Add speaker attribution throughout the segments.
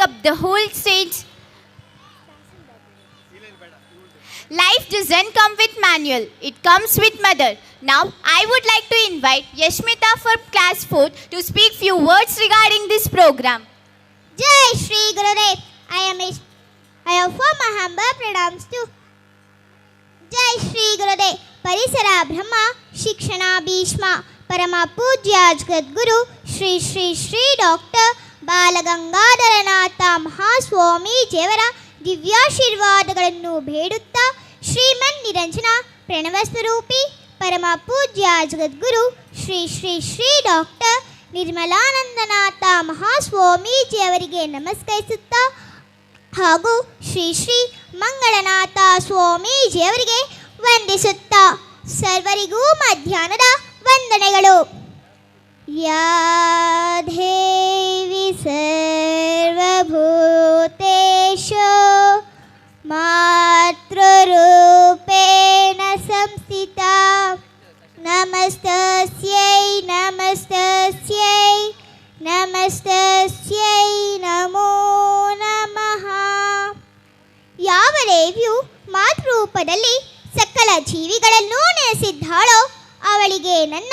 Speaker 1: up the whole stage. Life doesn't come with manual, it comes with mother. Now, I would like to invite Yashmita for class 4 to speak few words regarding this program.
Speaker 2: Jai Shri Gurudev. I am Ish I offer my humble pranams to Jai Shri Gurudev. Parisara Brahma Shikshana Bhishma Parama Pujya Guru Shri Shri Shri Doctor Balagangadharanatha ಮಹಾಸ್ವಾಮೀಜಿಯವರ ದಿವ್ಯಾಶೀರ್ವಾದಗಳನ್ನು ಬೇಡುತ್ತಾ Shriman ನಿರಂಜನ ಪ್ರಣವ ಸ್ವರೂಪಿ ಪರಮ ಪೂಜ್ಯ ಜಗದ್ಗುರು Shri Shri Shri doctor Nirmalanandanatha ಮಹಾಸ್ವಾಮೀಜಿಯವರಿಗೆ ನಮಸ್ಕರಿಸುತ್ತಾ ಹಾಗೂ ಶ್ರೀ ಶ್ರೀ ಮಂಗಳನಾಥ ಸ್ವಾಮೀಜಿಯವರಿಗೆ ವಂದಿಸುತ್ತಾ ಸರ್ವರಿಗೂ ಮಧ್ಯಾಹ್ನದ ವಂದನೆಗಳು. ಯಾ ದೇವಿ मातृरूपेण संस्थिता नमस्तस्यै ನಮಸ್ತಸ್ಯೈ ನಮಸ್ತಸ್ಯೈ ನಮೋ ನಮಃ. ಯಾವ ದೇವಿಯು ಮಾತೃರೂಪದಲ್ಲಿ ಸಕಲ ಜೀವಿಗಳನ್ನೂ ನೆನೆಸಿದ್ದಾಳೋ ಅವಳಿಗೆ ನನ್ನ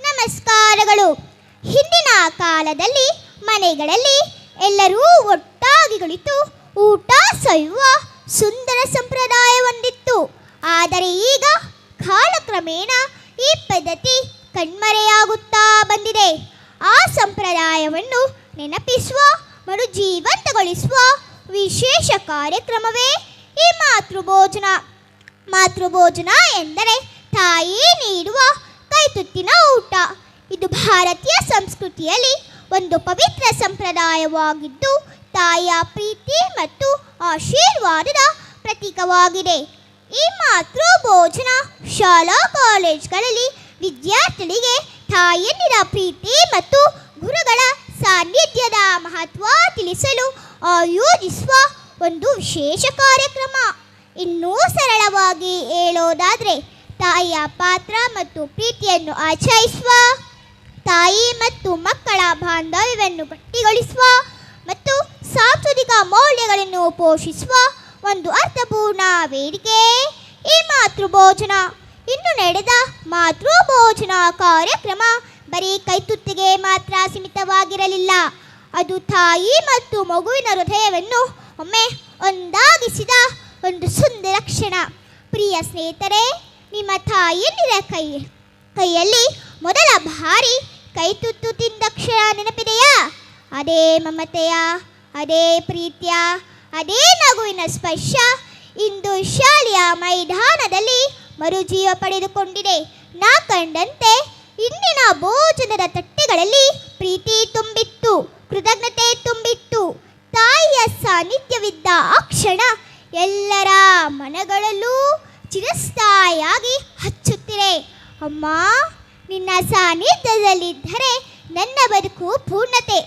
Speaker 2: ನಮಸ್ಕಾರಗಳು. ಹಿಂದಿನ ಕಾಲದಲ್ಲಿ ಮನೆಗಳಲ್ಲಿ ಎಲ್ಲರೂ ಒಟ್ಟಾಗಿ ಕುಳಿತು ಊಟ ಸವಿಯುವ ಸುಂದರ ಸಂಪ್ರದಾಯ ಹೊಂದಿತ್ತು. ಆದರೆ ಈಗ ಕಾಲಕ್ರಮೇಣ ಈ ಪದ್ಧತಿ ಕಣ್ಮರೆಯಾಗುತ್ತಾ ಬಂದಿದೆ. ಆ ಸಂಪ್ರದಾಯವನ್ನು ನೆನಪಿಸುವ ಮರು ಜೀವಂತಗೊಳಿಸುವ ವಿಶೇಷ ಕಾರ್ಯಕ್ರಮವೇ ಈ ಮಾತೃಭೋಜನ. ಮಾತೃಭೋಜನ ಎಂದರೆ ತಾಯಿ ನೀಡುವ ಕೈತುತ್ತಿನ ಊಟ. ಇದು ಭಾರತೀಯ ಸಂಸ್ಕೃತಿಯಲ್ಲಿ ಒಂದು ಪವಿತ್ರ ಸಂಪ್ರದಾಯವಾಗಿದ್ದು, ತಾಯಿಯ ಪ್ರೀತಿ ಮತ್ತು ಆಶೀರ್ವಾದದ ಪ್ರತೀಕವಾಗಿದೆ. ಈ ಮಾತೃ ಭೋಜನ ಶಾಲಾ ಕಾಲೇಜ್ಗಳಲ್ಲಿ ವಿದ್ಯಾರ್ಥಿಗಳಿಗೆ ತಾಯಂದಿರ ಪ್ರೀತಿ ಮತ್ತು ಗುರುಗಳ ಸಾನ್ನಿಧ್ಯದ ಮಹತ್ವ ತಿಳಿಸಲು ಆಯೋಜಿಸುವ ಒಂದು ವಿಶೇಷ ಕಾರ್ಯಕ್ರಮ. ಇನ್ನೂ ಸರಳವಾಗಿ ಹೇಳೋದಾದರೆ, ತಾಯಿಯ ಪಾತ್ರ ಮತ್ತು ಪ್ರೀತಿಯನ್ನು ಆಚರಿಸುವ ತಾಯಿ ಮತ್ತು ಮಕ್ಕಳ ಬಾಂಧವ್ಯವನ್ನು ಗಟ್ಟಿಗೊಳಿಸುವ ಮತ್ತು ಸಾಂಸ್ಕೃತಿಕ ಮೌಲ್ಯಗಳನ್ನು ಪೋಷಿಸುವ ಒಂದು ಅರ್ಥಪೂರ್ಣ ವೇದಿಕೆ ಈ ಮಾತೃಭೋಜನ. ಇನ್ನು ನಡೆದ ಮಾತೃಭೋಜನ ಕಾರ್ಯಕ್ರಮ ಬರೀ ಕೈತುತ್ತಿಗೆ ಮಾತ್ರ ಸೀಮಿತವಾಗಿರಲಿಲ್ಲ. ಅದು ತಾಯಿ ಮತ್ತು ಮಗುವಿನ ಹೃದಯವನ್ನು ಒಮ್ಮೆ ಒಂದಾಗಿಸಿದ ಒಂದು ಸುಂದರ ಕ್ಷಣ. ಪ್ರಿಯ ಸ್ನೇಹಿತರೆ, ನಿಮ್ಮ ತಾಯಿಯಲ್ಲಿರ ಕೈ, ಕೈಯಲ್ಲಿ ಮೊದಲ ಬಾರಿ ಕೈ ತುತ್ತು ತಿಂದ ಕ್ಷಣ ನೆನಪಿದೆಯಾ? ಅದೇ ಮಮತೆಯ, ಅದೇ ಪ್ರೀತಿಯ, ಅದೇ ನಗುವಿನ ಸ್ಪರ್ಶ ಇಂದು ಶಾಲೆಯ ಮೈದಾನದಲ್ಲಿ ಮರುಜೀವ ಪಡೆದುಕೊಂಡಿದೆ. ನಾ ಕಂಡಂತೆ ಇಂದಿನ ಭೋಜನದ ತಟ್ಟೆಗಳಲ್ಲಿ ಪ್ರೀತಿ ತುಂಬಿತ್ತು, ಕೃತಜ್ಞತೆ ತುಂಬಿತ್ತು. ತಾಯಿಯ ಸಾನ್ನಿಧ್ಯವಿದ್ದ ಆ ಕ್ಷಣ ಎಲ್ಲರ ಮನಗಳಲ್ಲೂ ಚಿರಸ್ಥಾಯಿಯಾಗಿ ಹಚ್ಚುತ್ತಿದೆ. ಅಮ್ಮ ನಿನ್ನ ಸಾನ್ನಿಧ್ಯದಲ್ಲಿದ್ದರೆ ನನ್ನ ಬದುಕು ಪೂರ್ಣತೆ.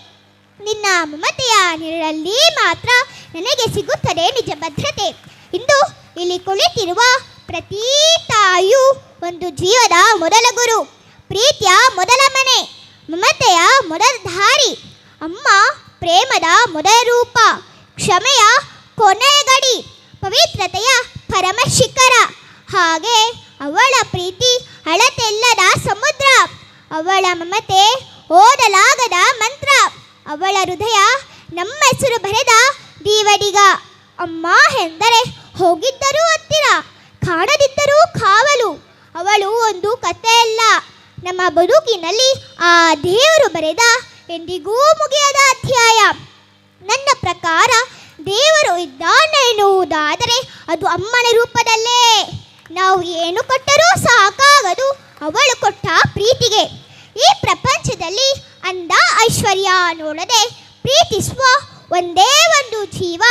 Speaker 2: ನಿನ್ನ ಮಮತೆಯ ನೆರಳಲ್ಲಿ ಮಾತ್ರ ನನಗೆ ಸಿಗುತ್ತದೆ ನಿಜ ಭದ್ರತೆ. ಇಂದು ಇಲ್ಲಿ ಕುಳಿತಿರುವ ಪ್ರತಿ ತಾಯು ಒಂದು ಜೀವದ ಮೊದಲ ಗುರು, ಪ್ರೀತಿಯ ಮೊದಲ ಮನೆ, ಮಮತೆಯ ಮೊದಲ ಧಾರಿ, ಅಮ್ಮ ಪ್ರೇಮದ ಮೊದಲ ರೂಪ, ಕ್ಷಮೆಯ ಕೊನೆಯ ಗಡಿ, ಪವಿತ್ರತೆಯ ಪರಮ ಶಿಖರ. ಹಾಗೆ ಅವಳ ಪ್ರೀತಿ ಅಳತೆಲ್ಲದ ಸಮುದ್ರ ಅವಳ ಮಮತೆ ಓದಲಾಗದ ಮಂತ್ರ. ಅವಳ ಹೃದಯ ನಮ್ಮ ಹೆಸರು ಬರೆದ ದೀವಡಿಗ. ಅಮ್ಮ ಎಂದರೆ ಹೋಗಿದ್ದರೂ ಹತ್ತಿರ, ಕಾಣದಿದ್ದರೂ ಕಾವಲು. ಅವಳು ಒಂದು ಕಥೆಯಲ್ಲ. ನಮ್ಮ ಬದುಕಿನಲ್ಲಿ ಆ ದೇವರು ಬರೆದ ಎಂದಿಗೂ ಮುಗಿಯದ ಅಧ್ಯಾಯ. ನನ್ನ ಪ್ರಕಾರ ದೇವರು ಇದ್ದಾನೆ ಎನ್ನುವುದಾದರೆ ಅದು ಅಮ್ಮನ ರೂಪದಲ್ಲೇ. ನಾವು ಏನು ಕೊಟ್ಟರೂ ಸಾಕಾಗದು. ಅವಳು ಕೊಟ್ಟ ನೋಡದೆ ಪ್ರೀತಿಸುವ ಒಂದೇ ಒಂದು ಜೀವ,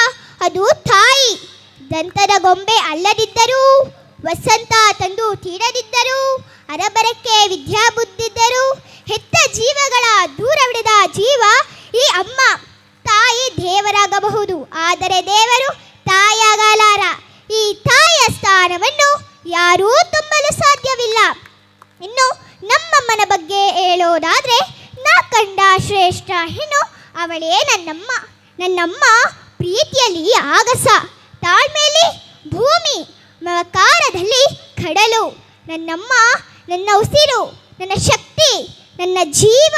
Speaker 2: ಅದು ತಾಯಿ. ದಂತದ ಗೊಂಬೆ ಅಲ್ಲದಿದ್ದರೂ, ವಸಂತ ತಂದು ತೀರದಿದ್ದರೂ ಅರಬರಕ್ಕೆ ವಿದ್ಯಾಬುದ್ಧಿದ್ದರೂ ಹೆತ್ತ ಜೀವಗಳ ದೂರವಿಡದ ಜೀವ ಈ ಅಮ್ಮ. ತಾಯಿ ದೇವರಾಗಬಹುದು, ಆದರೆ ದೇವರು ತಾಯಿಯಾಗಲಾರ. ಈ ತಾಯಿಯ ಸ್ಥಾನವನ್ನು ಯಾರೂ ತುಂಬಲು ಸಾಧ್ಯವಿಲ್ಲ. ಇನ್ನು ನಮ್ಮಮ್ಮನ ಬಗ್ಗೆ ಹೇಳೋದಾದ್ರೆ ಕಂಡ ಶ್ರೇಷ್ಠ. ಹೆಣ್ಣು, ಅವಳೇ ನನ್ನಮ್ಮ. ನನ್ನಮ್ಮ ಪ್ರೀತಿಯಲ್ಲಿ ಆಗಸ. ತಾಳ್ಮೇಲಿ ಭೂಮಿ, ಮಕಾರದಲ್ಲಿ ಕಡಲು. ನನ್ನಮ್ಮ, ನನ್ನ ಉಸಿರು, ನನ್ನ ಶಕ್ತಿ, ನನ್ನ ಜೀವ,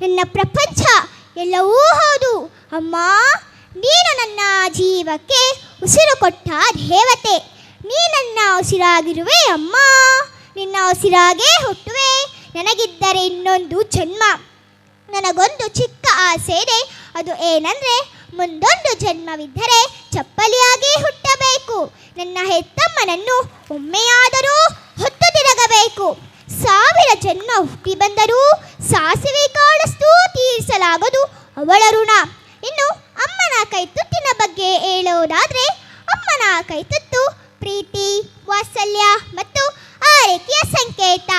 Speaker 2: ನನ್ನ ಪ್ರಪಂಚ, ಎಲ್ಲವೂ ಹೌದು. ಅಮ್ಮ, ನೀನು ನನ್ನ ಜೀವಕ್ಕೆ ಉಸಿರು ಕೊಟ್ಟ ದೇವತೆ. ನೀ ನನ್ನ ಉಸಿರಾಗಿರುವೆ ಅಮ್ಮ. ನಿನ್ನ ಉಸಿರಾಗೇ ಹುಟ್ಟುವೆ. ನನಗಿದ್ದರೆ ಇನ್ನೊಂದು ಜನ್ಮ. ನನಗೊಂದು ಚಿಕ್ಕ ಆಸೆ ಇದೆ. ಅದು ಏನಂದ್ರೆ, ಮುಂದೊಂದು ಜನ್ಮವಿದ್ದರೆ ಚಪ್ಪಲಿಯಾಗಿ ಹುಟ್ಟಬೇಕು. ನನ್ನ ಹೆತ್ತಮ್ಮನನ್ನು ಒಮ್ಮೆಯಾದರೂ ಹೊತ್ತು ತಿರುಗಬೇಕು. ಸಾವಿರ ಜನ್ಮ ಹುಟ್ಟಿ ಬಂದರೂ ಸಾಸಿವೆ ಕಾಳಷ್ಟು ತೀರಿಸಲಾಗದು ಅವಳ ಋಣ. ಇನ್ನು ಅಮ್ಮನ ಕೈತುತ್ತಿನ ಬಗ್ಗೆ ಹೇಳೋದಾದ್ರೆ, ಅಮ್ಮನ ಕೈತುತ್ತು ಪ್ರೀತಿ, ವಾತ್ಸಲ್ಯ ಮತ್ತು ಆರೈಕೆಯ ಸಂಕೇತ.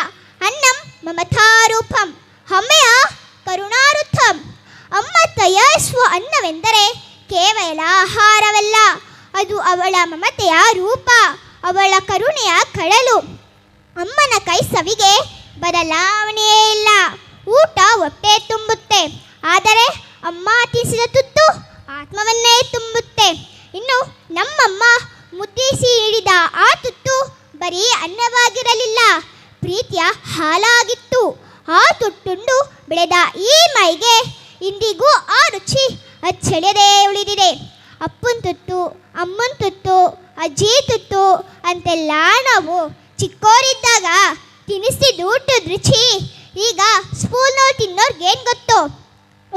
Speaker 2: ಅನ್ನಂ ಮಮತಾರೂಪಂ. ಅಮ್ಮೆಯ ಕರುಣಾರುಥಂ ಅಮ್ಮ ತಯಾರಿಸುವ ಅನ್ನವೆಂದರೆ ಕೇವಲ ಆಹಾರವಲ್ಲ, ಅದು ಅವಳ ಮಮತೆಯ ರೂಪ, ಅವಳ ಕರುಣೆಯ ಕಳಲು. ಅಮ್ಮನ ಕೈ ಸವಿಗೆ ಬದಲಾವಣೆಯೇ ಇಲ್ಲ, ಊಟ ಹೊಟ್ಟೆ ತುಂಬುತ್ತೆ, ಆದರೆ ಅಮ್ಮ ತಿನ್ಸಿದ ತುತ್ತು ಆತ್ಮವನ್ನೇ ತುಂಬುತ್ತೆ ಇನ್ನು ನಮ್ಮಮ್ಮ ಮುದ್ದಿಸಿ ಹಿಡಿದ ಆ ತುತ್ತು ಬರೀ ಅನ್ನವಾಗಿರಲಿಲ್ಲ ಪ್ರೀತಿಯ ಹಾಲಾಗಿತ್ತು ಆ ತುಟ್ಟುಂಡು ಬೆಳೆದ ಈ ಮೈಗೆ ಇಂದಿಗೂ ಆ ರುಚಿ ಅಚ್ಚಳಿಯದೇ ಉಳಿದಿದೆ. ಅಪ್ಪನ ತುತ್ತು, ಅಮ್ಮನ ತುತ್ತು, ಅಜ್ಜಿ ತುತ್ತು ಅಂತೆಲ್ಲ ನಾವು ಚಿಕ್ಕೋರಿದ್ದಾಗ ತಿನ್ನಿಸಿದ ಊಟದ ರುಚಿ ಈಗ ಸ್ಕೂಲ್ನವ್ರು ತಿನ್ನೋರ್ಗೇನು ಗೊತ್ತು?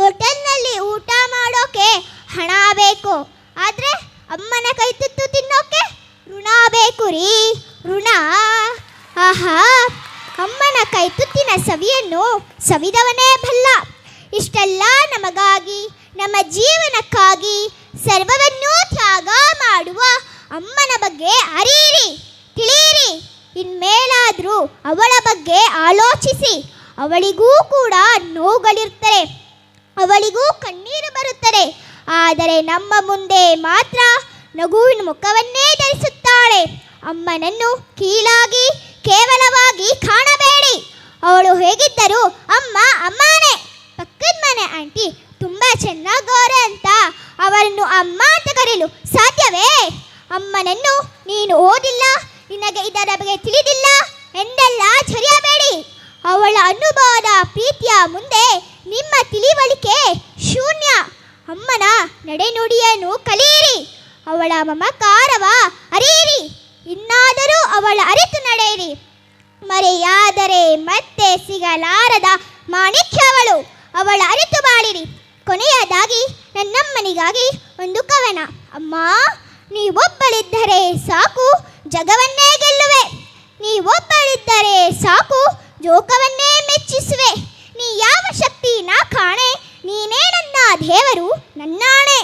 Speaker 2: ಹೋಟೆಲ್ನಲ್ಲಿ ಊಟ ಮಾಡೋಕೆ ಹಣ ಬೇಕು. ಆದರೆ ಅಮ್ಮನ ಕೈ ತುತ್ತು ತಿನ್ನೋಕೆ ಋಣ ಬೇಕು ರೀ. ಋಣ. ಆಹಾ. ಅಮ್ಮನ ಕೈ ತುತ್ತಿನ ಸವಿಯನ್ನು ಸವಿದವನೇ ಬಲ್ಲ ಇಷ್ಟೆಲ್ಲ ನಮಗಾಗಿ, ನಮ್ಮ ಜೀವನಕ್ಕಾಗಿ ಸರ್ವವನ್ನೂ ತ್ಯಾಗ ಮಾಡುವ ಅಮ್ಮನ ಬಗ್ಗೆ ಅರಿಯಿರಿ, ತಿಳಿಯಿರಿ. ಇನ್ಮೇಲಾದರೂ ಅವಳ ಬಗ್ಗೆ ಆಲೋಚಿಸಿ, ಅವಳಿಗೂ ಕೂಡ ನೋವುಗಳಿರ್ತವೆ ಅವಳಿಗೂ ಕಣ್ಣೀರು ಬರುತ್ತದೆ. ಆದರೆ ನಮ್ಮ ಮುಂದೆ ಮಾತ್ರ ನಗುವಿನ ಮುಖವನ್ನೇ ಧರಿಸುತ್ತಾಳೆ. ಅಮ್ಮನನ್ನು ಕೀಳಾಗಿ, ಕೇವಲವಾಗಿ ಕಾಣಬೇಡಿ. ಅವಳು ಹೇಗಿದ್ದರೂ ಅಮ್ಮ ಅಮ್ಮನೇ. ಪಕ್ಕದ ಮನೆ ಆಂಟಿ ತುಂಬಾ ಚೆನ್ನಾಗವ್ರೆ ಅಂತ. ಅವರನ್ನು ಅಮ್ಮ ಅಂತ ಕರೆಯಲು ಸಾಧ್ಯವೇ? ಅಮ್ಮನನ್ನು ನೀನು ಓದಿಲ್ಲ, ನಿನಗೆ ಇದರ ಬಗ್ಗೆ ತಿಳಿದಿಲ್ಲ ಎಂದೆಲ್ಲ ಚರಿಯಬೇಡಿ ಅವಳ ಅನುಭವದ ಪ್ರೀತಿಯ ಮುಂದೆ ನಿಮ್ಮ ತಿಳಿವಳಿಕೆ ಶೂನ್ಯ. ಅಮ್ಮನ ನಡೆನುಡಿಯನ್ನು ಕಲಿಯಿರಿ, ಅವಳ ಮಮಕಾರವ ಅರಿಯಿರಿ, ಇನ್ನಾದರೂ ಅವಳ ಅರಿತು ನಡೆಯಿರಿ. ಮರೆಯಾದರೆ ಮತ್ತೆ ಸಿಗಲಾರದ ಮಾಣಿಕ್ಯವಳು. ಅವಳ ಅರಿತು ಬಾಳಿರಿ. ಕೊನೆಯದಾಗಿ ನನ್ನಮ್ಮನಿಗಾಗಿ ಒಂದು ಕವನ. ಅಮ್ಮ, ನೀವೊಬ್ಬಳಿದ್ದರೆ ಸಾಕು, ಜಗವನ್ನೇ ಗೆಲ್ಲುವೆ. ನೀವೊಬ್ಬಳಿದ್ದರೆ ಸಾಕು, ಜೋಕವನ್ನೇ ಮೆಚ್ಚಿಸುವೆ. ನೀ ಯಾವ ಶಕ್ತಿ ನಾ ಕಾಣೆ, ನೀನೇ ನನ್ನ ದೇವರು, ನನ್ನಾಣೆ.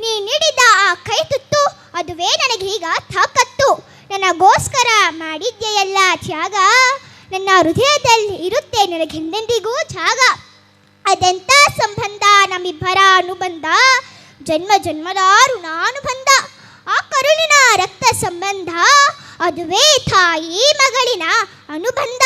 Speaker 2: ನೀ ನೀಡಿದ ಆ ಕೈ ತುತ್ತು ಅದುವೇ ನನಗೀಗ ತಾಕತ್ತು. ನನಗೋಸ್ಕರ ಮಾಡಿದ್ಯೆಯಲ್ಲ ತ್ಯಾಗ. ನನ್ನ ಹೃದಯದಲ್ಲಿ ಇರುತ್ತೆ, ನನಗೆಂದೆಂದಿಗೂ ಜಾಗ. ಅದೆಂಥ ಸಂಬಂಧ ನಮ್ಮಿಬ್ಬರ ಅನುಬಂಧ. ಜನ್ಮ ಜನ್ಮದ ಋಣಾನುಬಂಧ ಆ ಕರುಳಿನ ರಕ್ತ ಸಂಬಂಧ ಅದುವೇ ತಾಯಿ ಮಗಳಿನ ಅನುಬಂಧ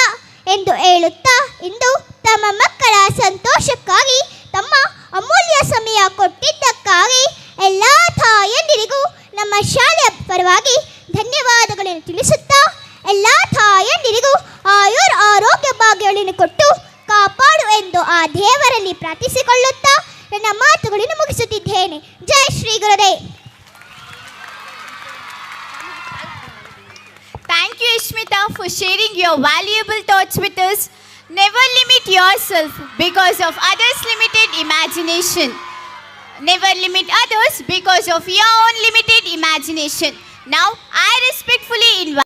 Speaker 2: ಎಂದು ಹೇಳುತ್ತಾ, ಇಂದು ತಮ್ಮ ಮಕ್ಕಳ ಸಂತೋಷಕ್ಕಾಗಿ, ತಮ್ಮ ಅಮೂಲ್ಯ ಸಮಯ ಕೊಟ್ಟಿದ್ದಕ್ಕಾಗಿ ಎಲ್ಲ ತಾಯಂದಿರಿಗೂ ನಮ್ಮ ಶಾಲೆಯ ಪರವಾಗಿ ಧನ್ಯವಾದಗಳನ್ನು ತಿಳಿಸುತ್ತಾ, ಎಲ್ಲ ತಾಯಂದಿರಿಗೂ ಆಯುರ್ ಆರೋಗ್ಯ ಭಾಗ್ಯಗಳನ್ನು ಕೊಟ್ಟು ಕಾಪಾಡು ಎಂದು ಆ ದೇವರಲ್ಲಿ ಪ್ರಾರ್ಥಿಸಿಕೊಳ್ಳುತ್ತಾ ನನ್ನ ಮಾತುಗಳನ್ನು ಮುಗಿಸುತ್ತಿದ್ದೇನೆ ಜೈ Shri Gurudev
Speaker 1: Thank you, Ishmita, for sharing your valuable thoughts with us. Never limit yourself because of others' limited imagination. Never limit others because of your own limited imagination. Now, I respectfully invite